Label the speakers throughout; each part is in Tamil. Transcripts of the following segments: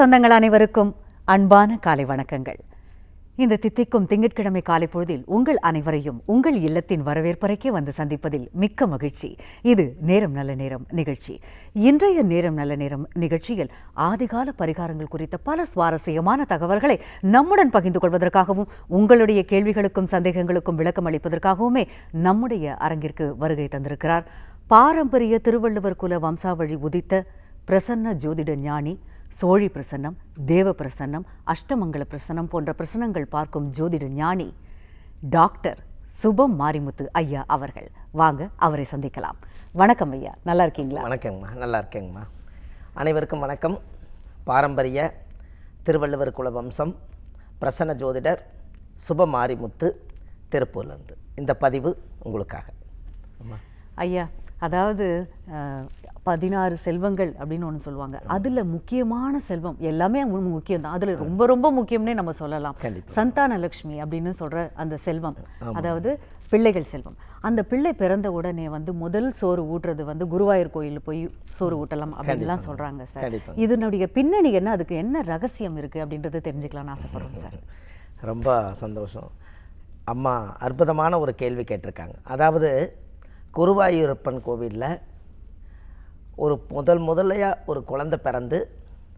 Speaker 1: சொந்தங்கள் அனைவருக்கும் அன்பான காலை வணக்கங்கள். இந்த தித்திக்கும் திங்கட்கிழமை காலை பொழுதில் உங்கள் அனைவரையும் உங்கள் இல்லத்தின் வரவேற்பறைக்கே வந்து சந்திப்பதில் மிக்க மகிழ்ச்சி. இது நேரம் நல்ல நேரம் நிகழ்ச்சி. இன்றைய நேரம் நல்ல நேரம் நிகழ்ச்சியில் ஆதிகால பரிகாரங்கள் குறித்த பல சுவாரஸ்யமான தகவல்களை நம்முடன் பகிர்ந்து கொள்வதற்காகவும் உங்களுடைய கேள்விகளுக்கும் சந்தேகங்களுக்கும் விளக்கம் அளிப்பதற்காகவுமே நம்முடைய அரங்கிற்கு வருகை தந்திருக்கிறார். பாரம்பரிய திருவள்ளுவர் குல வம்சாவழி உதித்த பிரசன்ன ஜோதிட ஞானி சோழி பிரசன்னம் தேவ பிரசன்னம் அஷ்டமங்கல பிரசன்னம் போன்ற பிரசனங்கள் பார்க்கும் ஜோதிட ஞானி டாக்டர் சுபம் மாரிமுத்து ஐயா அவர்கள். வாங்க அவரை சந்திக்கலாம். வணக்கம் ஐயா. நல்லா இருக்கீங்களா?
Speaker 2: வணக்கங்கம்மா நல்லா இருக்கேங்கம்மா. அனைவருக்கும் வணக்கம். பாரம்பரிய திருவள்ளுவர் குல வம்சம் பிரசன்ன ஜோதிடர் சுபமாரிமுத்து திருப்பூர்லேருந்து. இந்த பதிவு உங்களுக்காக.
Speaker 1: ஐயா அதாவது பதினாறு செல்வங்கள் அப்படின்னு ஒன்று சொல்லுவாங்க. அதுல முக்கியமான செல்வம் எல்லாமே முக்கியம் தான் அதுல ரொம்ப ரொம்ப முக்கியம்னே நம்ம சொல்லலாம். சந்தான லட்சுமி அப்படின்னு சொல்ற அந்த செல்வம். அதாவது பிள்ளைகள் செல்வம். அந்த பிள்ளை பிறந்த உடனே வந்து முதல் சோறு ஊட்டுறது வந்து குருவாயூர் கோயிலில் போய் சோறு ஊட்டலாம் அப்படின்லாம் சொல்றாங்க சார். இதனுடைய பின்னணி என்ன? அதுக்கு என்ன ரகசியம் இருக்கு அப்படின்றத தெரிஞ்சுக்கலாம்னு ஆசைப்படுறோம் சார்.
Speaker 2: ரொம்ப சந்தோஷம். அம்மா அற்புதமான ஒரு கேள்வி கேட்டிருக்காங்க. அதாவது குருவாயூரப்பன் கோவிலில் ஒரு முதல் முதலையாக ஒரு குழந்தை பிறந்து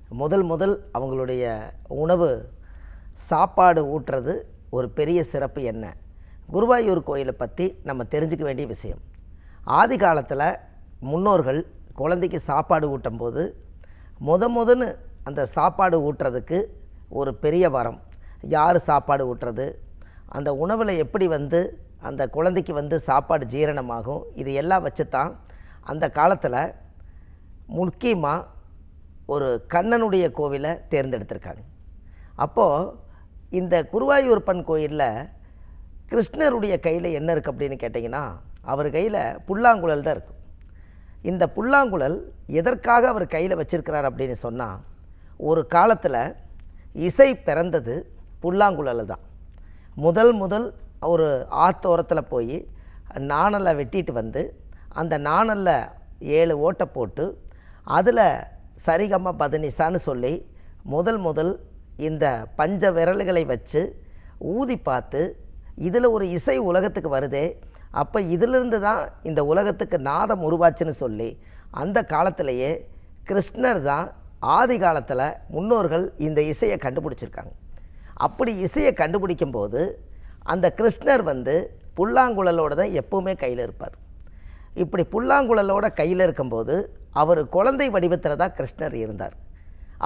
Speaker 2: முதல் முதல் அவங்களுடைய உணவு சாப்பாடு ஊட்டுறது ஒரு பெரிய சிறப்பு என்ன? குருவாயூர் கோயிலை பற்றி நம்ம தெரிஞ்சுக்க வேண்டிய விஷயம். ஆதி காலத்தில் முன்னோர்கள் குழந்தைக்கு சாப்பாடு ஊட்டும்போது முத முதன்னு அந்த சாப்பாடு ஊட்டுறதுக்கு ஒரு பெரிய வரம். யார் சாப்பாடு ஊட்டுறது? அந்த உணவில் எப்படி வந்து அந்த குழந்தைக்கு வந்து சாப்பாடு ஜீரணமாகும். இது எல்லாம் வச்சு தான் அந்த காலத்தில் முக்கியமாக ஒரு கண்ணனுடைய கோவிலை தேர்ந்தெடுத்திருக்காங்க. அப்போது இந்த குருவாயூர்பன் கோயிலில் கிருஷ்ணருடைய கையில் என்ன இருக்குது அப்படின்னு கேட்டிங்கன்னா அவர் கையில் புல்லாங்குழல் தான் இருக்கும் இந்த புல்லாங்குழல் எதற்காக அவர் கையில் வச்சுருக்கிறார் அப்படின்னு சொன்னால் ஒரு காலத்தில் இசை பிறந்தது புல்லாங்குழல் தான். முதல் முதல் ஒரு ஆத்தோரத்தில் போய் நாணலை வெட்டிட்டு வந்து அந்த நாணலில் ஏழு ஓட்டை போட்டு அதில் சரிகம பதனிசான்னு சொல்லி முதல் முதல் இந்த பஞ்ச விரல்களை வச்சு ஊதி பார்த்து இதில் ஒரு இசை உலகத்துக்கு வருதே அப்போ இதிலிருந்து தான் இந்த உலகத்துக்கு நாதம் உருவாச்சுன்னு சொல்லி அந்த காலத்திலேயே கிருஷ்ணர் தான் ஆதி காலத்தில் முன்னோர்கள் இந்த இசையை கண்டுபிடிச்சிருக்காங்க. அப்படி இசையை கண்டுபிடிக்கும்போது அந்த கிருஷ்ணர் வந்து புல்லாங்குழலோட தான் எப்போவுமே கையில் இருப்பார். இப்படி புல்லாங்குழலோட கையில் இருக்கும்போது அவர் குழந்தை வடிவத்தில் தான் கிருஷ்ணர் இருந்தார்.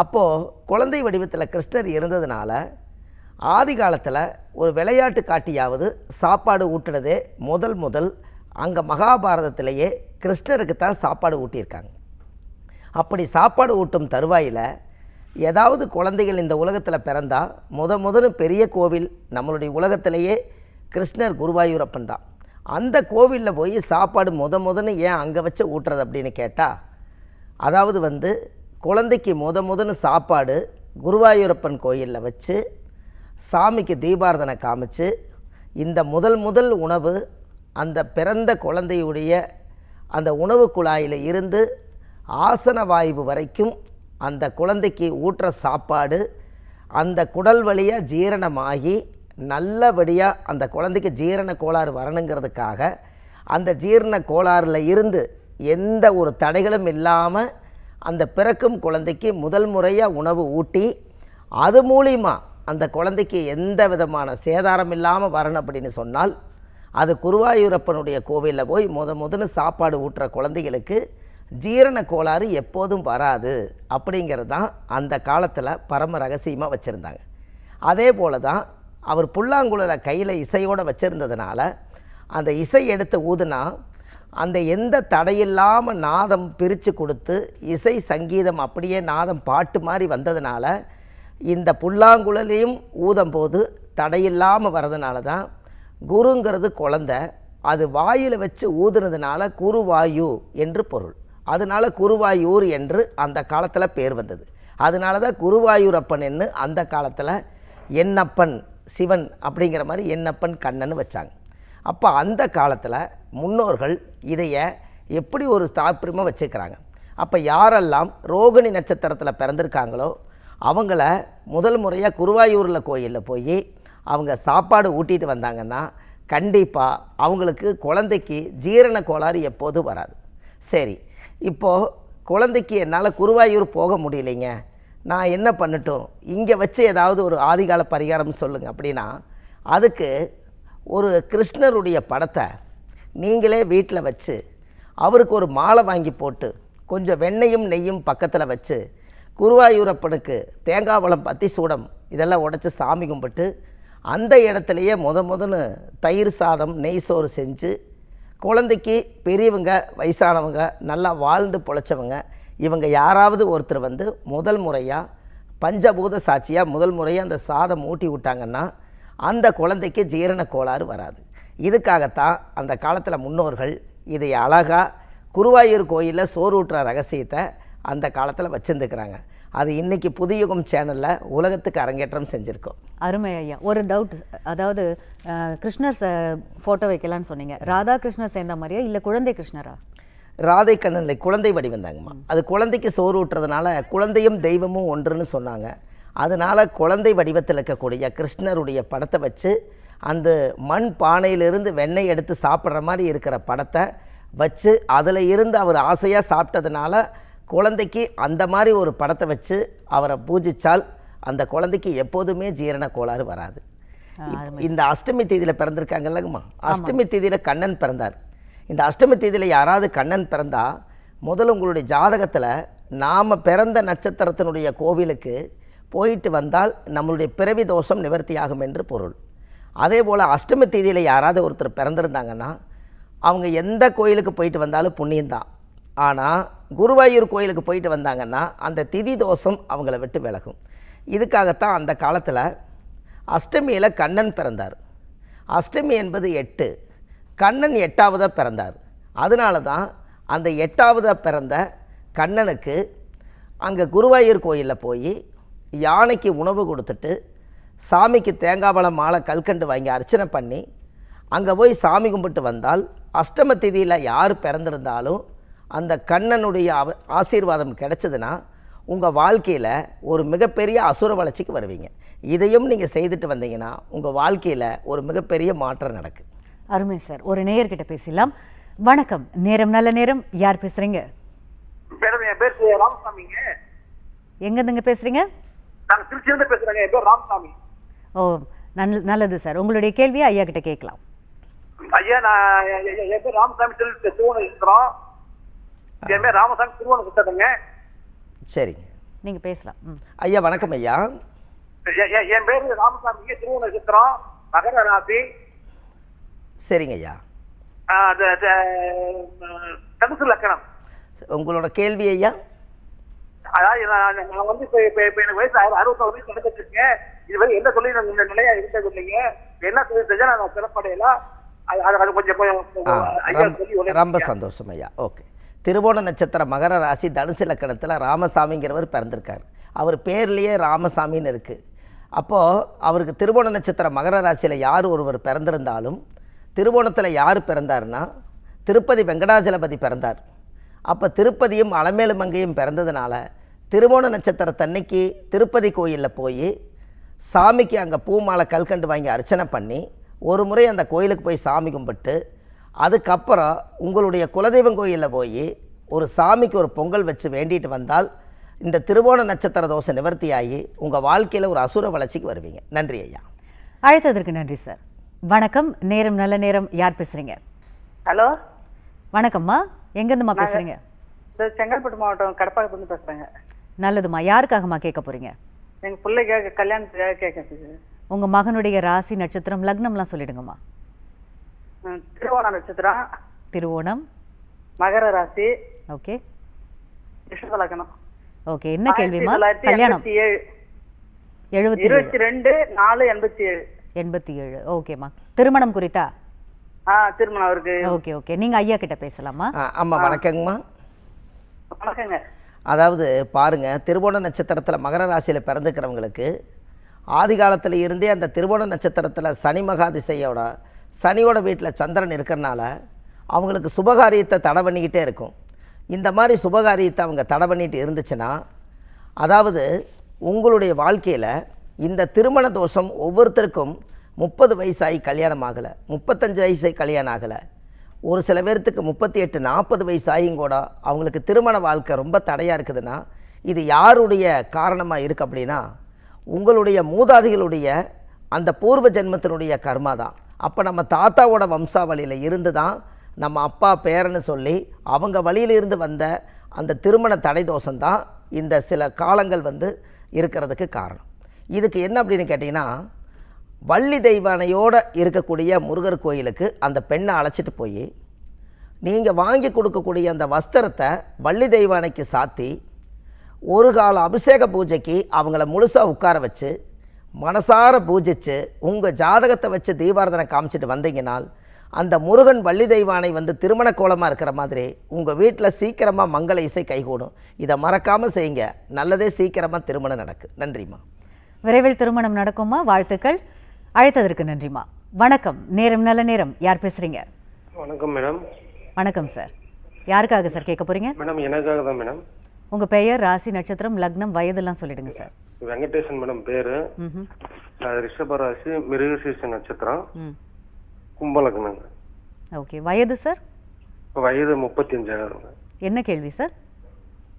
Speaker 2: அப்போது குழந்தை வடிவத்தில் கிருஷ்ணர் இருந்ததுனால ஆதி காலத்தில் ஒரு விளையாட்டு காட்டியாவது சாப்பாடு ஊட்டுனதே முதல் முதல் அங்கே மகாபாரதத்திலேயே கிருஷ்ணருக்கு தான் சாப்பாடு ஊட்டியிருக்காங்க. அப்படி சாப்பாடு ஊட்டும் தருவாயில் ஏதாவது குழந்தைகள் இந்த உலகத்தில் பிறந்தா முத முதன்னு பெரிய கோவில் நம்மளுடைய உலகத்திலேயே கிருஷ்ணர் குருவாயூரப்பன் தான். அந்த கோவிலில் போய் சாப்பாடு முத முதன்னு ஏன் அங்கே வச்சு ஊட்டுறது அப்படின்னு கேட்டால் அதாவது வந்து குழந்தைக்கு முத முதன்னு சாப்பாடு குருவாயூரப்பன் கோயிலில் வச்சு சாமிக்கு தீபாரதனை காமிச்சு இந்த முதல் முதல் உணவு அந்த பிறந்த குழந்தையுடைய அந்த உணவு குழாயில் இருந்து ஆசன வாய்வு வரைக்கும் அந்த குழந்தைக்கு ஊட்டுற சாப்பாடு அந்த குடல் வழியாக ஜீரணமாகி நல்லபடியாக அந்த குழந்தைக்கு ஜீரண கோளாறு வரணுங்கிறதுக்காக அந்த ஜீரண கோளாறில் இருந்து எந்த ஒரு தடைகளும் இல்லாமல் அந்த பிறக்கும் குழந்தைக்கு முதல் முறையாக உணவு ஊட்டி அது மூலிமா அந்த குழந்தைக்கு எந்த விதமான சேதாரம் இல்லாமல் வரணும் அப்படின்னு சொன்னால் அது குருவாயூரப்பனுடைய கோவிலில் போய் முத முதன்னு சாப்பாடு ஊட்டுற குழந்தைகளுக்கு ஜீரண கோளாறு எப்போதும் வராது அப்படிங்கிறது தான் அந்த காலத்தில் பரம ரகசியமாக வச்சுருந்தாங்க. அதே போல தான் அவர் புல்லாங்குழலை கையில் இசையோடு வச்சுருந்ததுனால அந்த இசை எடுத்து ஊதுனா அந்த எந்த தடையில்லாமல் நாதம் பிரித்து கொடுத்து இசை சங்கீதம் அப்படியே நாதம் பாட்டு மாதிரி வந்ததுனால இந்த புல்லாங்குழலையும் ஊதும்போது தடையில்லாமல் வர்றதுனால தான் குருங்கிறது குழந்த அது வாயில் வச்சு ஊதுனதுனால குருவாயு என்று பொருள். அதனால குருவாயூர் என்று அந்த காலத்தில் பேர் வந்தது. அதனால தான் குருவாயூரப்பன் என்று அந்த காலத்தில் என்னப்பன் சிவன் அப்படிங்கிற மாதிரி என்னப்பன் கண்ணன் வச்சாங்க. அப்போ அந்த காலத்தில் முன்னோர்கள் இதைய எப்படி ஒரு தாற்பயமாக வச்சுக்கிறாங்க? அப்போ யாரெல்லாம் ரோகிணி நட்சத்திரத்தில் பிறந்திருக்காங்களோ அவங்கள முதல் முறையாக குருவாயூரில் கோயிலில் போய் அவங்க சாப்பாடு ஊட்டிட்டு வந்தாங்கன்னா கண்டிப்பாக அவங்களுக்கு குழந்தைக்கு ஜீரண கோளாறு எப்போதும் வராது. சரி இப்போது குழந்தைக்கு என்னால் குருவாயூர் போக முடியலைங்க. நான் என்ன பண்ணட்டும்? இங்கே வச்சு ஏதாவது ஒரு ஆதிகால பரிகாரம் சொல்லுங்கள் அப்படின்னா அதுக்கு ஒரு கிருஷ்ணருடைய படத்தை நீங்களே வீட்டில் வச்சு அவருக்கு ஒரு மாலை வாங்கி போட்டு கொஞ்சம் வெண்ணையும் நெய்யும் பக்கத்தில் வச்சு குருவாயூரப்பனுக்கு தேங்காய் வளம் பத்தி சூடம் இதெல்லாம் உடச்சி சாமி கும்பிட்டு அந்த இடத்துலையே முத முதன்னு தயிர் சாதம் நெய் சோறு செஞ்சு குழந்தைக்கு பெரியவங்க வயசானவங்க நல்லா வாழ்ந்து பொழைச்சவங்க இவங்க யாராவது ஒருத்தர் வந்து முதல் முறையாக பஞ்சபூத சாட்சியாக முதல் முறையாக அந்த சாதம் ஊட்டி விட்டாங்கன்னா அந்த குழந்தைக்கு ஜீரண கோளாறு வராது. இதுக்காகத்தான் அந்த காலத்தில் முன்னோர்கள் இதை அழகாக குருவாயூர் கோயிலில் சோறு ஊட்டுற ரகசியத்தை அந்த காலத்தில் வச்சுருந்துக்கிறாங்க. அது இன்றைக்கி புதியுகம் சேனலில் உலகத்துக்கு அரங்கேற்றம் செஞ்சுருக்கோம்.
Speaker 1: அருமை ஐயா. ஒரு டவுட் அதாவது கிருஷ்ணர் ஃபோட்டோ வைக்கலான்னு சொன்னீங்க. ராதா கிருஷ்ணர் சேர்ந்த மாதிரியா இல்லை குழந்தை கிருஷ்ணரா?
Speaker 2: ராதை கண்ணனில் குழந்தை வடிவந்தாங்கம்மா. அது குழந்தைக்கு சோறு ஊட்டுறதுனால குழந்தையும் தெய்வமும் ஒன்றுன்னு சொன்னாங்க. அதனால் குழந்தை வடிவத்தில் இருக்கக்கூடிய கிருஷ்ணருடைய படத்தை வச்சு அந்த மண் பானையிலிருந்து வெண்ணெய் எடுத்து சாப்பிட்ற மாதிரி இருக்கிற படத்தை வச்சு அதில் இருந்து அவர் ஆசையாக சாப்பிட்டதுனால குழந்தைக்கு அந்த மாதிரி ஒரு படத்தை வச்சு அவரை பூஜித்தால் அந்த குழந்தைக்கு எப்போதுமே ஜீரண கோளாறு வராது. இந்த அஷ்டமி தேதியில் பிறந்திருக்காங்கல்லங்கம்மா அஷ்டமி தேதியில் கண்ணன் பிறந்தார். இந்த அஷ்டமி தேதியில் யாராவது கண்ணன் பிறந்தா முதல்ல உங்களுடைய ஜாதகத்தில் நாம் பிறந்த நட்சத்திரத்தினுடைய கோவிலுக்கு போயிட்டு வந்தால் நம்மளுடைய பிறவி தோஷம் நிவர்த்தியாகும் என்று பொருள். அதே போல் அஷ்டமி தேதியில் யாராவது ஒருத்தர் பிறந்திருந்தாங்கன்னா அவங்க எந்த கோயிலுக்கு போயிட்டு வந்தாலும் புண்ணியம்தான். ஆனால் குருவாயூர் கோயிலுக்கு போயிட்டு வந்தாங்கன்னா அந்த திதி தோஷம் அவங்கள விட்டு விலகும். இதுக்காகத்தான் அந்த காலத்தில் அஷ்டமியில் கண்ணன் பிறந்தார். அஷ்டமி என்பது எட்டு. கண்ணன் எட்டாவதாக பிறந்தார். அதனால தான் அந்த எட்டாவதாக பிறந்த கண்ணனுக்கு அங்கே குருவாயூர் கோயிலில் போய் யானைக்கு உணவு கொடுத்துட்டு சாமிக்கு தேங்காய் பழம் மாலை கல்கண்டு வாங்கி அர்ச்சனை பண்ணி அங்கே போய் சாமி கும்பிட்டு வந்தால் அஷ்டம திதியில் யார் பிறந்திருந்தாலும் அந்த கண்ணனுடைய அவ ஆசீர்வாதம் கிடைச்சதுன்னா உங்கள் வாழ்க்கையில் ஒரு மிகப்பெரிய அசுர வளர்ச்சிக்கு வருவீங்க. இதையும் நீங்கள் செய்துட்டு வந்தீங்கன்னா உங்கள் வாழ்க்கையில் ஒரு மிகப்பெரிய மாற்றம் நடக்கும்
Speaker 1: அருமை சார். ஒரு நேயர்கிட்ட பேசலாம். வணக்கம். நேரம் நல்ல நேரம். யார் பேசுறீங்க?
Speaker 3: மேடம் என் பேர். ராமசாமிங்க.
Speaker 1: எங்கேருந்துங்க பேசுறீங்க?
Speaker 3: நாங்க திருச்சியிலிருந்து பேசுறேங்க. என் பேர் ராமசாமி.
Speaker 1: ஓ நல் நல்லது சார். உங்களுடைய கேள்வியை ஐயா கிட்ட கேட்கலாம்.
Speaker 3: ஐயா நான் என் பேர் ராமசாமி திரு திருவண்ணம் இருக்கிறோம். என் பேர் ராமசாமி திருவண்ணம் சுத்ததுங்க
Speaker 2: சரிங்க.
Speaker 1: நீங்க பேசலாம்.
Speaker 2: ஐயா வணக்கம் ஐயா.
Speaker 3: என் பேர் ராமசாமிங்க திருவண்ணம் சித்திரம் மகர ராசி.
Speaker 2: சரிங்க ஐயா.
Speaker 3: தனுசு லக்கணம்.
Speaker 2: உங்களோட கேள்வி ஐயா?
Speaker 3: அதாவது நான் நான் வந்து இப்ப இப்ப இப்ப எனக்கு வயசு அறு- அறுபத்தொரு வயசு நடந்துட்டு இருக்கேன் இது வரை என்ன சொல்லி நான் இந்த நிலையா இருந்தது இல்லைங்க என்ன சொல்லி செஞ்சா நான் சிறப்படையலாம்? அது அது- கொஞ்சம் கொஞ்சம்
Speaker 2: ஆ,
Speaker 3: ஐயா
Speaker 2: ரொம்ப-. சந்தோஷம் ஐயா. ஓகே. திருவோண நட்சத்திரம் மகர ராசி தனுசு லக்கணத்தில் ராமசாமிங்கிறவர் பிறந்திருக்கார். அவர் பேர்லேயே ராமசாமின்னு இருக்குது அப்போது அவருக்கு திருவோண நட்சத்திரம் மகர ராசியில் யார் ஒருவர் பிறந்திருந்தாலும் திருவோணத்தில் யார் பிறந்தார்னா திருப்பதி வெங்கடாஜலபதி பிறந்தார். அப்போ திருப்பதியும் அலமேலு மங்கையும் பிறந்ததுனால திருவோண நட்சத்திரத்தன்னைக்கு திருப்பதி கோயிலில் போய் சாமிக்கு அங்கே பூ மாலை கல்கண்டு வாங்கி அர்ச்சனை பண்ணி ஒரு முறை அந்த கோயிலுக்கு போய் சாமி கும்பிட்டு அதுக்கப்புறம் உங்களுடைய குலதெய்வம் கோயிலில் போய் ஒரு சாமிக்கு ஒரு பொங்கல் வச்சு வேண்டிட்டு வந்தால் இந்த திருவோண நட்சத்திர தோஷை நிவர்த்தியாகி உங்கள் வாழ்க்கையில் ஒரு அசுர வளர்ச்சிக்கு வருவீங்க. நன்றி ஐயா.
Speaker 1: அழைத்ததற்கு நன்றி சார். வணக்கம். நேரம் நல்ல நேரம். யார் பேசுறீங்க?
Speaker 4: ஹலோ?
Speaker 1: வணக்கம்மா. எங்கேருந்துமா பேசுறீங்க?
Speaker 4: செங்கல்பட்டு மாவட்டம் கடப்பாக்கத்துலேருந்து பேசுகிறேங்க
Speaker 1: நல்லதுமா யாருக்காகம்மா கேட்க போறீங்க?
Speaker 4: எங்கள் பிள்ளைக்காக கல்யாணத்துக்காக கேட்குறது
Speaker 1: உங்க மகனுடைய ராசி நட்சத்திரம் லக்னம்லாம் சொல்லிடுங்கம்மா.
Speaker 4: திருவோண நட்சத்திரம்.
Speaker 1: திருவோணம்.
Speaker 4: மகர ராசி.
Speaker 1: ஓகே.
Speaker 4: ரிஷப லக்னம்
Speaker 1: ஓகே என்ன கேள்விமா கல்யாணம். எழுபத்தி
Speaker 4: இருபத்தி ரெண்டு நாலு எண்பத்தி ஏழு.
Speaker 1: எண்பத்தி ஏழு. ஓகேம்மா திருமணம் குறித்தா?
Speaker 4: ஆ திருமணம் அவருக்கு
Speaker 1: ஓகே ஓகே. நீங்க ஐயா கிட்ட பேசலாமா?
Speaker 2: ஆமாம் வணக்கங்கம்மா.
Speaker 4: வணக்கங்க.
Speaker 2: அதாவது பாருங்கள் திருவோண நட்சத்திரத்தில் மகர ராசியில் பிறந்துக்கிறவங்களுக்கு ஆதி காலத்தில் இருந்தே அந்த திருவோண நட்சத்திரத்தில் சனி மகாதிசையோட சனியோட வீட்டில் சந்திரன் இருக்கிறனால அவங்களுக்கு சுபகாரியத்தை தடை பண்ணிக்கிட்டே இருக்கும். இந்த மாதிரி சுபகாரியத்தை அவங்க தடை பண்ணிட்டு இருந்துச்சுன்னா அதாவது உங்களுடைய வாழ்க்கையில் இந்த திருமண தோஷம் ஒவ்வொருத்தருக்கும் முப்பது வயசாகி கல்யாணம் ஆகலை முப்பத்தஞ்சு வயசாகி கல்யாணம் ஆகலை. ஒரு சில பேர்த்துக்கு முப்பத்தி எட்டு நாற்பது வயசாகியும் கூட அவங்களுக்கு திருமண வாழ்க்கை ரொம்ப தடையாக இருக்குதுன்னா இது யாருடைய காரணமாக இருக்குது அப்படின்னா உங்களுடைய மூதாதிகளுடைய அந்த பூர்வ ஜென்மத்தினுடைய கர்மா தான். அப்போ நம்ம தாத்தாவோட வம்சாவளியில் இருந்து தான் நம்ம அப்பா பேரன்னு சொல்லி அவங்க வழியிலிருந்து வந்த அந்த திருமண தடை தோஷம்தான் இந்த சில காலங்கள் வந்து இருக்கிறதுக்கு காரணம். இதுக்கு என்ன அப்படின்னு கேட்டிங்கன்னா வள்ளி தெய்வானையோடு இருக்கக்கூடிய முருகர் கோயிலுக்கு அந்த பெண்ணை அழைச்சிட்டு போய் நீங்கள் வாங்கி கொடுக்கக்கூடிய அந்த வஸ்திரத்தை வள்ளி தெய்வானைக்கு சாத்தி ஒரு கால அபிஷேக பூஜைக்கு அவங்கள முழுசாக உட்கார வச்சு மனசார பூஜிச்சு உங்கள் ஜாதகத்தை வச்சு தீபாரதனை காமிச்சிட்டு வந்தீங்கனால் அந்த முருகன் வள்ளி தெய்வானை வந்து திருமண கோலமாக இருக்கிற மாதிரி உங்கள் வீட்டில் சீக்கிரமாக மங்கள இசை கைகூடும். இதை மறக்காமல் செய்யுங்க. நல்லதே சீக்கிரமாக திருமணம் நடக்கு. நன்றிம்மா.
Speaker 1: விரைவில் திருமணம் நடக்குமா? வாழ்த்துக்கள். அழைத்ததற்கு நன்றிமா வணக்கம். நேரம் நல்ல நேரம். யார் பேசுறீங்க?
Speaker 5: வணக்கம் மேடம்.
Speaker 1: வணக்கம் சார். யாருக்காக சார் கேட்க போறீங்க?
Speaker 5: மேடம் எனக்காக தான் மேடம்.
Speaker 1: உங்க பெயர் ராசி நட்சத்திரம் லக்னம் வயதெல்லாம் சொல்லிடுங்க சார்.
Speaker 5: வெங்கடேசன் மேடம் பேரு.
Speaker 1: ம்ஹும்.
Speaker 5: அது ரிஷப ராசி மிருகசீர்ஷ நட்சத்திரம்.
Speaker 1: ம்.
Speaker 5: கும்பலக்னங்க
Speaker 1: ஓகே வயது சார்?
Speaker 5: வயது முப்பத்தஞ்சாயிரம்
Speaker 1: என்ன கேள்வி சார்?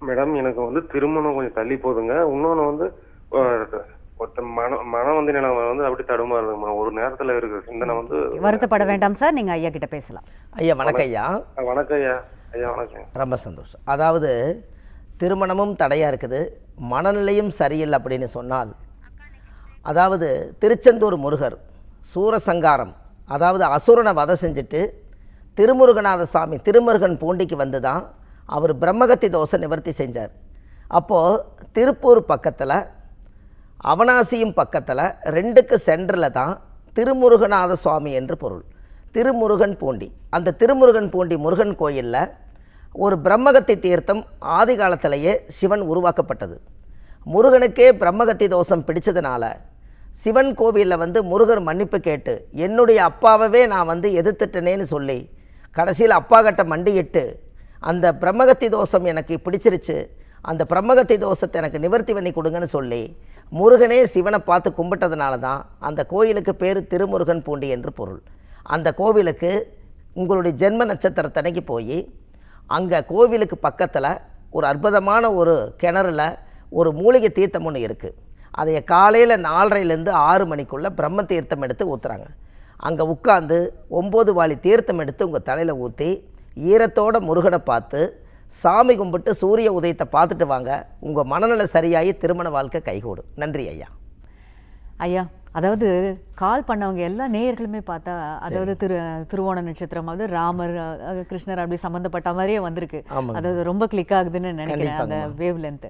Speaker 5: மேடம் எனக்கு வந்து திருமணம் கொஞ்சம் தள்ளி போகுதுங்க இன்னொன்று வந்து அஹ், ஒருத்த மனம் மனம் வந்து எனக்கு வந்து அப்படி தடுமாறுதுங்கம்மா ஒரு நேரத்துல இருக்கிற சிந்தனை வந்து
Speaker 1: வருத்தப்பட வேண்டாம் சார். நீங்க ஐயா கிட்ட பேசலாம்.
Speaker 2: ஐயா வணக்கம் ஐயா.
Speaker 5: வணக்கம் ஐயா. ஐயா வணக்கம்
Speaker 2: ரொம்ப சந்தோஷம். அதாவது திருமணமும் தடையாக இருக்குது. மனநிலையும் சரியில்லை அப்படின்னு சொன்னால் அதாவது திருச்செந்தூர் முருகர் சூரசங்காரம் அதாவது அசுரனை வதை செஞ்சுட்டு திருமுருகநாத சாமி திருமுருகன் பூண்டிக்கு வந்து தான் அவர் பிரம்மகத்தி தோசை நிவர்த்தி செஞ்சார். அப்போது திருப்பூர் பக்கத்தில் அவனாசியும் பக்கத்தில் ரெண்டுக்கு சென்டரில் தான் திருமுருகநாத சுவாமி என்று பொருள். திருமுருகன் பூண்டி. அந்த திருமுருகன் பூண்டி முருகன் கோயிலில் ஒரு பிரம்மகத்தி தீர்த்தம் ஆதி காலத்திலேயே சிவன் உருவாக்கப்பட்டது. முருகனுக்கே பிரம்மகத்தி தோஷம் பிடிச்சதுனால சிவன் கோவிலில் வந்து முருகர் மன்னிப்பு கேட்டு என்னுடைய அப்பாவவே நான் வந்து எதிர்த்துட்டனேன்னு சொல்லி கடைசியில் அப்பா கட்ட மண்டியிட்டு அந்த பிரம்மகத்தி தோஷம் எனக்கு பிடிச்சிருச்சு அந்த பிரம்மகத்தி தோஷத்தை எனக்கு நிவர்த்தி பண்ணி கொடுங்கன்னு சொல்லி முருகனே சிவனை பார்த்து கும்பிட்டதுனால தான் அந்த கோயிலுக்கு பேர் திருமுருகன் பூண்டி என்று பொருள். அந்த கோவிலுக்கு உங்களுடைய ஜென்ம நட்சத்திரத்தனைக்கு போய் அங்கே கோவிலுக்கு பக்கத்தில் ஒரு அற்புதமான ஒரு கிணறுல ஒரு மூலிகை தீர்த்தம் ஒன்று இருக்குது அதைய காலையில் நாலரைலேருந்து ஆறு மணிக்குள்ளே பிரம்ம தீர்த்தம் எடுத்து ஊற்றுறாங்க அங்கே உட்காந்து ஒம்பது வாளி தீர்த்தம் எடுத்து உங்கள் தலையில் ஊற்றி ஈரத்தோட முருகனை பார்த்து சாமி கும்பிட்டு சூரிய உதயத்தை பார்த்துட்டு வாங்க. உங்கள் மனநல சரியாகி திருமண வாழ்க்கை கைகூடும். நன்றி ஐயா.
Speaker 1: ஐயா அதாவது கால் பண்ணவங்க எல்லா நேயர்களுமே பார்த்தா அதாவது திரு திருவோண நட்சத்திரம் அதாவது ராமர் கிருஷ்ணர் அப்படி சம்மந்தப்பட்ட மாதிரியே வந்திருக்கு. அதாவது ரொம்ப கிளிக் ஆகுதுன்னு நினைக்கிறேன் அந்த வேவ் லென்த்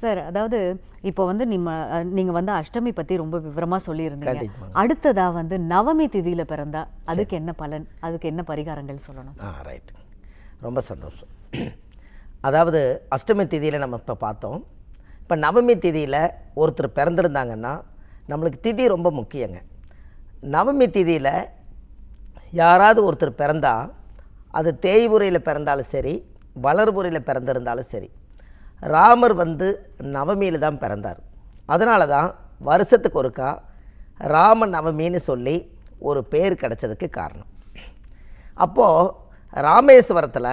Speaker 1: சார் அதாவது இப்போ வந்து நீங்க அஹ், நீங்க வந்து அஷ்டமி பத்தி ரொம்ப விவரமா சொல்லியிருந்தீங்க.
Speaker 2: கண்டிப்பாங்க.
Speaker 1: அடுத்ததா வந்து நவமி திதியில பிறந்தா அதுக்கு என்ன பலன் அதுக்கு என்ன பரிகாரங்கள் சொல்லணும்?
Speaker 2: ஆ ரைட் ரொம்ப சந்தோஷம். அதாவது அஷ்டமி திதியில் நம்ம இப்போ பார்த்தோம். இப்போ நவமி திதியில் ஒருத்தர் பிறந்திருந்தாங்கன்னா நம்மளுக்கு திதி ரொம்ப முக்கியங்க. நவமி திதியில் யாராவது ஒருத்தர் பிறந்தால் அது தேய்புரையில் பிறந்தாலும் சரி வளர்புரையில் பிறந்திருந்தாலும் சரி ராமர் வந்து நவமியில் தான் பிறந்தார். அதனால தான் வருஷத்துக்கு ஒருக்கா ராம நவமின்னு சொல்லி ஒரு பேர் கிடைச்சதுக்கு காரணம். அப்போது ராமேஸ்வரத்தில்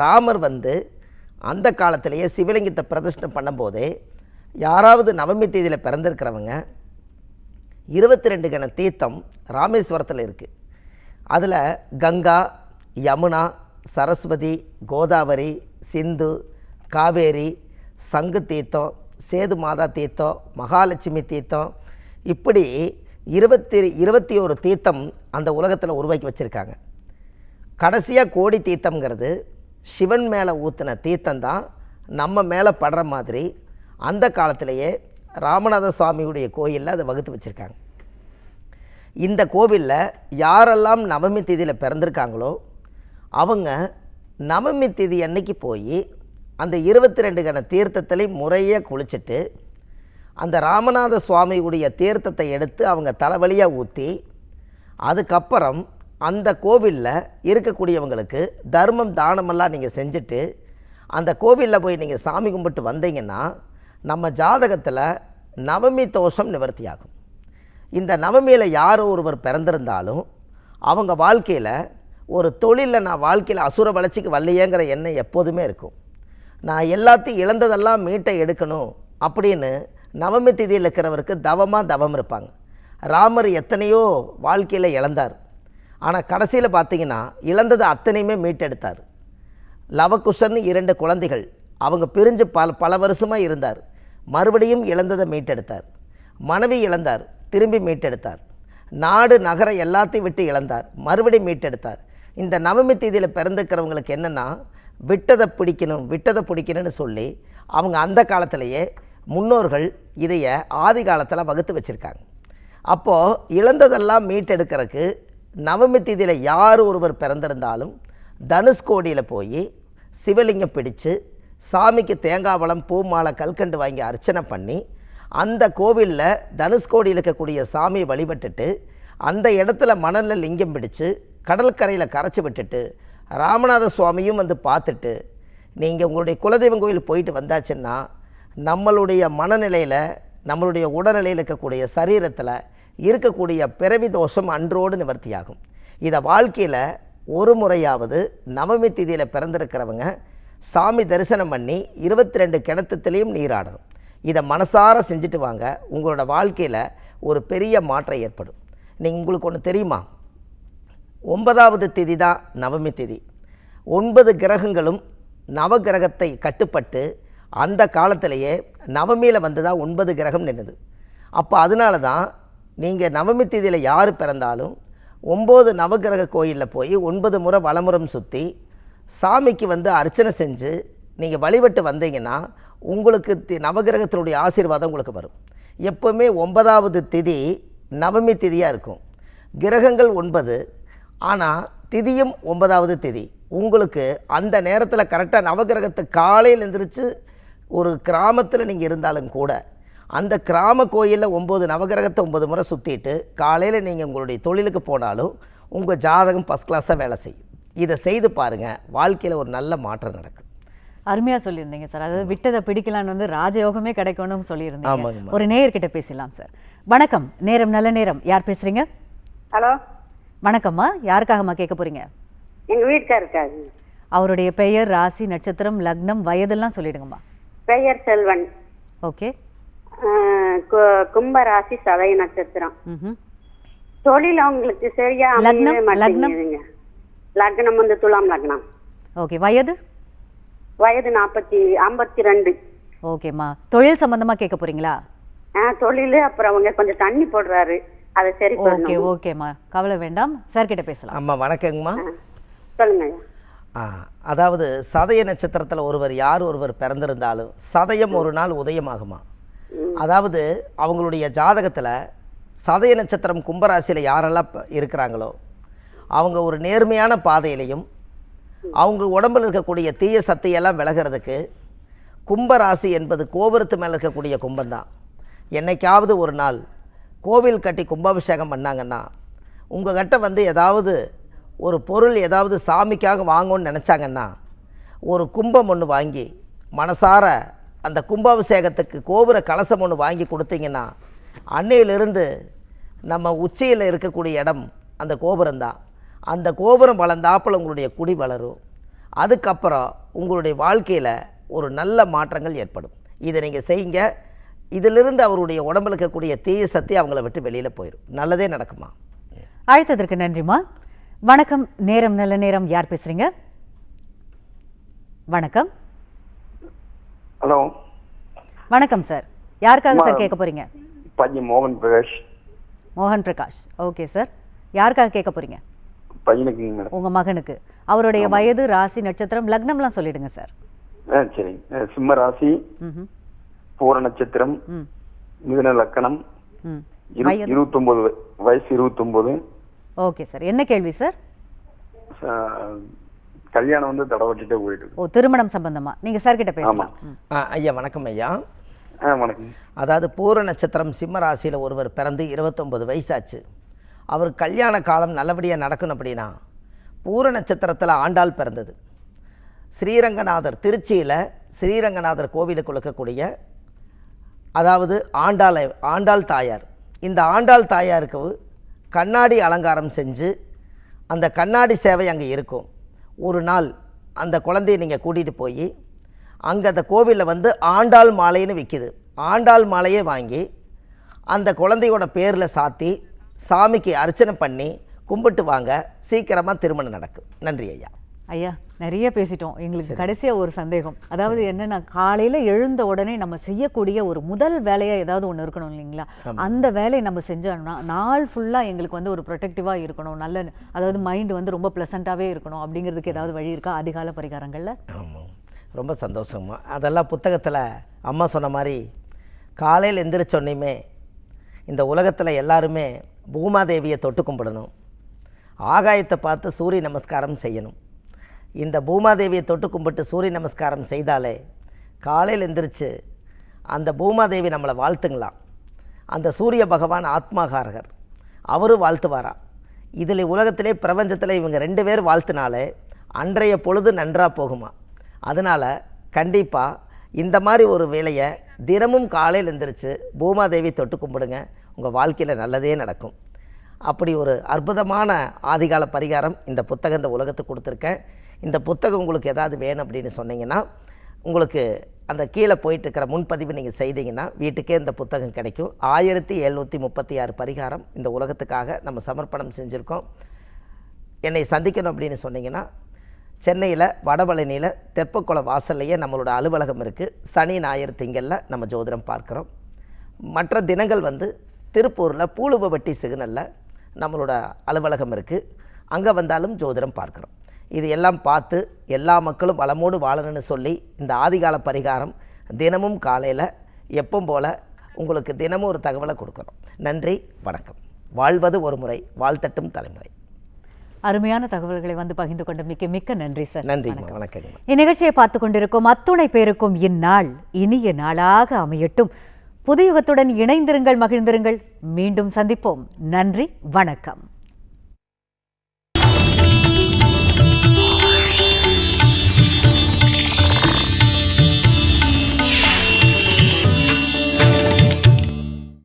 Speaker 2: ராமர் வந்து அந்த காலத்திலேயே சிவலிங்கத்தை பிரதிஷ்டம் பண்ணும்போதே யாராவது நவமி தேதியில் பிறந்திருக்கிறவங்க இருபத்தி ரெண்டு கண தீர்த்தம் ராமேஸ்வரத்தில் இருக்குது அதில் கங்கா யமுனா சரஸ்வதி கோதாவரி சிந்து காவேரி சங்கு தீர்த்தம் சேது மாதா தீர்த்தம் மகாலட்சுமி தீர்த்தம் இப்படி இருபத்தி இருபத்தி ஒரு தீர்த்தம் அந்த உலகத்தில் உருவாக்கி வச்சுருக்காங்க. கடைசியாக கோடி தீர்த்தம்ங்கிறது சிவன் மேலே ஊற்றின தீர்த்தம் தான் நம்ம மேலே படுற மாதிரி அந்த காலத்திலேயே ராமநாத சுவாமியுடைய கோயிலில் அதை வகுத்து வச்சுருக்காங்க. இந்த கோவிலில் யாரெல்லாம் நவமி திதியில் பிறந்திருக்காங்களோ அவங்க நவமி திதி அன்னைக்கு போய் அந்த இருபத்தி ரெண்டு கண தீர்த்தத்திலையும் முறையாக குளிச்சுட்டு அந்த ராமநாத சுவாமியுடைய தீர்த்தத்தை எடுத்து அவங்க தலைவலியாக ஊற்றி அதுக்கப்புறம் அந்த கோவிலில் இருக்கக்கூடியவங்களுக்கு தர்மம் தானமெல்லாம் நீங்கள் செஞ்சுட்டு அந்த கோவிலில் போய் நீங்கள் சாமி கும்பிட்டு வந்தீங்கன்னா நம்ம ஜாதகத்தில் நவமி தோஷம் நிவர்த்தியாகும். இந்த நவமியில் யார் ஒருவர் பிறந்திருந்தாலும் அவங்க வாழ்க்கையில் ஒரு தொழிலில் நான் வாழ்க்கையில் அசுர வளர்ச்சிக்கு வரலையேங்கிற எண்ணம் எப்போதுமே இருக்கும். நான் எல்லாத்தையும் இழந்ததெல்லாம் மீட்டை எடுக்கணும் அப்படின்னு நவமி திதியில் இருக்கிறவருக்கு தவமாக தவம் இருப்பாங்க. ராமர் எத்தனையோ வாழ்க்கையில் இழந்தார். ஆனால் கடைசியில் பார்த்தீங்கன்னா இழந்தது அத்தனையுமே மீட்டெடுத்தார். லவகுஷன் இரண்டு குழந்தைகள் அவங்க பிரிஞ்சு பல பல வருஷமாக இருந்தார். மறுபடியும் இழந்ததை மீட்டெடுத்தார். மனைவி இழந்தார் திரும்பி மீட்டெடுத்தார். நாடு நகரம் எல்லாத்தையும் விட்டு இழந்தார் மறுபடியும் மீட்டெடுத்தார். இந்த நவமி தேதியில் பிறந்துக்கிறவங்களுக்கு என்னென்னா விட்டதை பிடிக்கணும் விட்டதை பிடிக்கணும்னு சொல்லி அவங்க அந்த காலத்திலேயே முன்னோர்கள் இதைய ஆதி காலத்தில் வகுத்து வச்சுருக்காங்க. அப்போது இழந்ததெல்லாம் மீட்டெடுக்கிறதுக்கு நவமி தேதியில் யார் ஒருவர் பிறந்திருந்தாலும் தனுஷ்கோடியில் போய் சிவலிங்கம் பிடித்து சாமிக்கு தேங்காய் பழம் பூ மாலை கல்கண்டு வாங்கி அர்ச்சனை பண்ணி அந்த கோவிலில் தனுஷ்கோடியில் இருக்கக்கூடிய சாமியை வழிபட்டுட்டு அந்த இடத்துல மணலில் லிங்கம் பிடிச்சு கடற்கரையில் கரைச்சி விட்டுட்டு ராமநாத சுவாமியும் வந்து பார்த்துட்டு நீங்கள் உங்களுடைய குலதெய்வம் கோயில் போயிட்டு வந்தாச்சுன்னா நம்மளுடைய மனநிலையில் நம்மளுடைய உடல்நிலையில் இருக்கக்கூடிய சரீரத்தில் இருக்கக்கூடிய பிறவி தோஷம் அன்றோடு நிவர்த்தியாகும். இதை வாழ்க்கையில் ஒரு முறையாவது நவமி திதியில் பிறந்திருக்கிறவங்க சாமி தரிசனம் பண்ணி இருபத்தி ரெண்டு கிணத்துலேயும் நீராடணும். இதை மனசார செஞ்சுட்டு வாங்க. உங்களோட வாழ்க்கையில் ஒரு பெரிய மாற்றம் ஏற்படும். நீங்கள் உங்களுக்கு ஒன்று தெரியுமா? ஒன்பதாவது திதி தான் நவமி திதி. ஒன்பது கிரகங்களும் நவ கிரகத்தை கட்டுப்பட்டு அந்த காலத்திலேயே நவமியில் வந்து தான் ஒன்பது கிரகம் நின்றுது அப்போ அதனால தான் நீங்கள் நவமி திதியில் யார் பிறந்தாலும் ஒம்பது நவகிரக கோயிலில் போய் ஒன்பது முறை வளமுறம் சுற்றி சாமிக்கு வந்து அர்ச்சனை செஞ்சு நீங்கள் வழிபட்டு வந்தீங்கன்னா உங்களுக்கு தி நவகிரகத்தினுடைய ஆசீர்வாதம் உங்களுக்கு வரும். எப்போவுமே ஒன்பதாவது திதி நவமி திதியாக இருக்கும். கிரகங்கள் ஒன்பது ஆனால் திதியும் ஒன்பதாவது திதி. உங்களுக்கு அந்த நேரத்தில் கரெக்டாக நவகிரகத்தை காலையில் எழுந்திரிச்சு ஒரு கிராமத்தில் நீங்கள் இருந்தாலும் கூட அந்த கிராம கோயிலில் ஒம்பது நவகிரகத்தை ஒம்பது முறை சுற்றிட்டு காலையில் நீங்கள் உங்களுடைய தொழிலுக்கு போனாலும் உங்கள் ஜாதகம் ஃபஸ்ட் கிளாஸாக வேலை செய்யும். இதை செய்து பாருங்கள் வாழ்க்கையில் ஒரு நல்ல மாற்றம் நடக்கும்.
Speaker 1: அருமையா சொல்லியிருந்தீங்க சார். அதாவது விட்டதை பிடிக்கலான்னு வந்து ராஜயோகமே கிடைக்கணும்னு சொல்லியிருந்தீங்க. ஒரு நேயர்கிட்ட பேசலாம் சார். வணக்கம். நேரம் நல்ல நேரம். யார் பேசுறீங்க?
Speaker 6: ஹலோ.
Speaker 1: வணக்கம்மா. யாருக்காகம்மா கேட்க போறீங்க?
Speaker 6: எங்க வீட்டுக்கார் இருக்காரு
Speaker 1: அவருடைய பெயர் ராசி நட்சத்திரம் லக்னம் வயதெல்லாம் சொல்லிடுங்கம்மா.
Speaker 6: பெயர் செல்வன்.
Speaker 1: ஓகே.
Speaker 6: கும்ப ராசி சதய நட்சத்திரம்.
Speaker 1: ம்
Speaker 6: தொழில் அவங்களுக்கு சரியா
Speaker 1: லக்னம்,
Speaker 6: மாட்டேங்குதுங்க. லக்னம் வந்து துலாம் லக்னம்.
Speaker 1: ஓகே வயது?
Speaker 6: வயது நாற்பத்தி ஐம்பத்தி ரெண்டு
Speaker 1: ஓகேம்மா தொழில் சம்பந்தமா கேட்க போறீங்களா?
Speaker 6: தொழில் அப்புறம் அவங்க கொஞ்சம் தண்ணி போடுறாரு. அதை சரி
Speaker 1: ஓகே ஓகேம்மா கவலை வேண்டாம். சார் கிட்ட பேசலாம்.
Speaker 2: அம்மா வணக்கங்கம்மா.
Speaker 6: சொல்லுங்க.
Speaker 2: ஆ, அதாவது சதய நட்சத்திரத்தில் ஒருவர் யார் ஒருவர் பிறந்திருந்தாலும் சதயம் ஒரு நாள் உதயமாகுமா? அதாவது அவங்களுடைய ஜாதகத்தில் சதய நட்சத்திரம் கும்பராசியில் யாரெல்லாம் இருக்கிறாங்களோ அவங்க ஒரு நேர்மையான பாதையிலையும் அவங்க உடம்பில் இருக்கக்கூடிய தீய சக்தியெல்லாம் விலகிறதுக்கு கும்பராசி என்பது கோபுரத்து மேலே இருக்கக்கூடிய கும்பம்தான். என்னைக்காவது ஒரு நாள் கோவில் கட்டி கும்பாபிஷேகம் பண்ணாங்கன்னா உங்கள் கிட்ட வந்து ஏதாவது ஒரு பொருள் ஏதாவது சாமிக்காக வாங்கணும்னு நினச்சாங்கன்னா ஒரு கும்பம் ஒன்று வாங்கி மனசார அந்த கும்பாபிஷேகத்துக்கு கோபுர கலசம் ஒன்று வாங்கி கொடுத்தீங்கன்னா அன்னையிலிருந்து நம்ம உச்சியில் இருக்கக்கூடிய இடம் அந்த கோபுரம்தான். அந்த கோபுரம் வளர்ந்தாப்பில் உங்களுடைய குடி வளரும். அதுக்கப்புறம் உங்களுடைய வாழ்க்கையில் ஒரு நல்ல மாற்றங்கள் ஏற்படும். இதை நீங்கள் செய்யுங்க. இதிலிருந்து அவருடைய உடம்புல இருக்கக்கூடிய தீய சக்தி அவங்கள விட்டு வெளியில் போயிடும் நல்லதே நடக்குமா?
Speaker 1: அழைத்ததற்கு நன்றிம்மா. வணக்கம். நேரம் நல்ல நேரம். யார் பேசுறீங்க? வணக்கம்.
Speaker 7: ஹலோ.
Speaker 1: வணக்கம் சார். யாருக்காக சார். கேட்க போறீங்க?
Speaker 7: பையன் மோகன் பிரகாஷ்.
Speaker 1: மோகன் பிரகாஷ். Okay sir. யாருக்காக கேட்க போறீங்க?
Speaker 7: பையனுக்கு மேடம்
Speaker 1: உங்க மகனுக்கு. அவருடைய வயது ராசி நட்சத்திரம் லக்னம்லாம் சொல்லிடுங்க சார்.
Speaker 7: ஆ சரி. ஆ, சிம்ம ராசி. பூர நட்சத்திரம் மிதுன லக்கணம் இருபத்தொன்பது வயசு இருபத்தொன்பது
Speaker 1: ஓகே சார். என்ன கேள்வி சார்?
Speaker 7: கல்யாணம் வந்து தடவட்டிட்டே போயிட்டு.
Speaker 1: ஓ திருமணம் சம்பந்தமா? நீங்க சார் கிட்ட பேசலாம்.
Speaker 2: ஐயா வணக்கம் ஐயா.
Speaker 7: வணக்கம்.
Speaker 2: அதாவது பூர நட்சத்திரம் சிம்ம ராசியில் ஒருவர் பிறந்து இருபத்தொம்பது வயசாச்சு. அவர் கல்யாண காலம் நல்லபடியாக நடக்கணும் அப்படின்னா பூர நட்சத்திரத்தில் ஆண்டாள் பிறந்தது. ஸ்ரீரங்கநாதர் திருச்சியில் ஸ்ரீரங்கநாதர் கோவிலுக்கு இருக்கக்கூடிய அதாவது ஆண்டாளை ஆண்டாள் தாயார். இந்த ஆண்டாள் தாயாருக்கு கண்ணாடி அலங்காரம் செஞ்சு அந்த கண்ணாடி சேவை அங்கே இருக்கும். ஒரு நாள் அந்த குழந்தைய நீங்கள் கூட்டிகிட்டு போய் அங்கே அந்த கோவிலில் வந்து ஆண்டாள் மாலைன்னு விற்கிது ஆண்டாள் மாலையே வாங்கி அந்த குழந்தையோட பேரில் சாத்தி சாமிக்கு அர்ச்சனை பண்ணி கும்பிட்டு வாங்க. சீக்கிரமாக திருமணம் நடக்கும். நன்றி ஐயா.
Speaker 1: ஐயா நிறைய பேசிட்டோம். எங்களுக்கு கடைசியா ஒரு சந்தேகம். அதாவது என்னன்னா காலையில எழுந்த உடனே நம்ம செய்யக்கூடிய ஒரு முதல் வேலையா ஏதாவது ஒண்ணு இருக்கணும் இல்லைங்களா? அந்த வேலையை நம்ம செஞ்சோம்னா நாள் ஃபுல்லா எங்களுக்கு வந்து ஒரு ப்ரொடெக்டிவா இருக்கணும். நல்ல அதாவது மைண்ட் வந்து ரொம்ப ப்ளசண்ட்டாவே இருக்கணும். அப்படிங்கிறதுக்கு ஏதாவது வழி இருக்கா? அதிகால பரிகாரங்கள்ல?
Speaker 2: ஆமாம் ரொம்ப சந்தோஷமா. அதெல்லாம் புத்தகத்தில் அம்மா சொன்ன மாதிரி காலையில் எந்திரிச்சோன்னையுமே இந்த உலகத்தில் எல்லாருமே பூமாதேவியை தொட்டு கும்பிடணும். ஆகாயத்தை பார்த்து சூரிய நமஸ்காரம் செய்யணும். இந்த பூமாதேவியை தொட்டு கும்பிட்டு சூரிய நமஸ்காரம் செய்தாலே காலையில் எந்திரிச்சு அந்த பூமாதேவி நம்மளை வாழ்த்துங்களாம். அந்த சூரிய பகவான் ஆத்மாகாரகர். அவரும் வாழ்த்துவாராம். இதில் உலகத்திலே பிரபஞ்சத்தில் இவங்க ரெண்டு பேர் வாழ்த்தினாலே அன்றைய பொழுது நன்றாக போகுமா? அதனால் கண்டிப்பாக இந்த மாதிரி ஒரு வேலையை தினமும் காலையில் எந்திரிச்சு பூமாதேவி தொட்டு கும்பிடுங்க. உங்கள் வாழ்க்கையில் நல்லதே நடக்கும். அப்படி ஒரு அற்புதமான ஆதிகால பரிகாரம் இந்த புத்தகம் இந்த உலகத்துக்கு கொடுத்துருக்கேன். இந்த புத்தகம் உங்களுக்கு ஏதாவது வேணும் அப்படின்னு சொன்னீங்கன்னா உங்களுக்கு அந்த கீழே போயிட்டு இருக்கிற முன்பதிவு நீங்கள் செய்தீங்கன்னா வீட்டுக்கே இந்த புத்தகம் கிடைக்கும். ஆயிரத்தி எழுநூற்றி முப்பத்தி ஆறு பரிகாரம் இந்த உலகத்துக்காக நம்ம சமர்ப்பணம் செஞ்சுருக்கோம். என்னை சந்திக்கணும் அப்படின்னு சொன்னீங்கன்னா சென்னையில் வடபழனியில் தெப்பக்குளம் வாசல்லையே நம்மளோட அலுவலகம் இருக்குது சனி ஞாயிறு திங்களில் நம்ம ஜோதிடம் பார்க்குறோம். மற்ற தினங்கள் வந்து திருப்பூரில் பூலுவவட்டி சிக்னலில் நம்மளோட அலுவலகம் இருக்குது அங்கே வந்தாலும் ஜோதிடம் பார்க்குறோம். இது எல்லாம் பார்த்து எல்லா மக்களும் வளமோடு வாழணும்னு சொல்லி இந்த ஆதிகால பரிகாரம் தினமும் காலையில் எப்பவும் போல் உங்களுக்கு தினமும் ஒரு தகவலை கொடுக்குறோம் நன்றி வணக்கம். வாழ்வது ஒரு முறை வாழ்த்தட்டும் தலைமுறை.
Speaker 1: அருமையான தகவல்களை வந்து பகிர்ந்து கொண்ட மிக்க மிக்க நன்றி சார்.
Speaker 2: நன்றிங்கம்மா வணக்கங்கம்மா.
Speaker 1: இந்நிகழ்ச்சியை பார்த்து கொண்டிருக்கும் அத்துணை பேருக்கும் இந்நாள் இனிய நாளாக அமையட்டும். புதியுகத்துடன் இணைந்திருங்கள் மகிழ்ந்திருங்கள். மீண்டும் சந்திப்போம். நன்றி வணக்கம்.